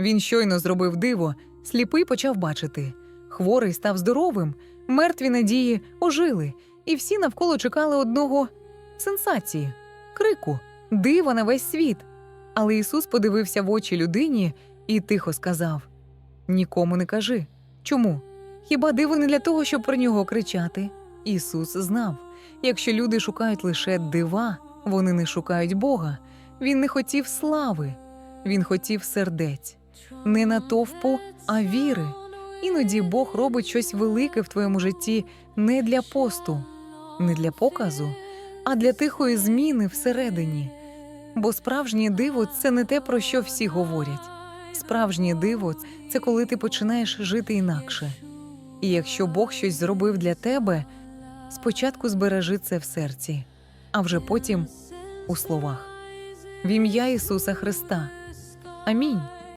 Він щойно зробив диво, сліпий почав бачити. Хворий став здоровим, мертві надії ожили, і всі навколо чекали одного сенсації, крику, дива на весь світ. Але Ісус подивився в очі людині і тихо сказав: Нікому не кажи. Чому? Хіба диво не для того, щоб про нього кричати? Ісус знав, якщо люди шукають лише дива, вони не шукають Бога. Він не хотів слави, він хотів сердець, не натовпу, а віри. Іноді Бог робить щось велике в твоєму житті не для посту, не для показу, а для тихої зміни всередині. Бо справжнє диво це не те, про що всі говорять. Справжнє диво це коли ти починаєш жити інакше. І якщо Бог щось зробив для тебе, спочатку збережи це в серці, а вже потім у словах. В ім'я Ісуса Христа. Амінь.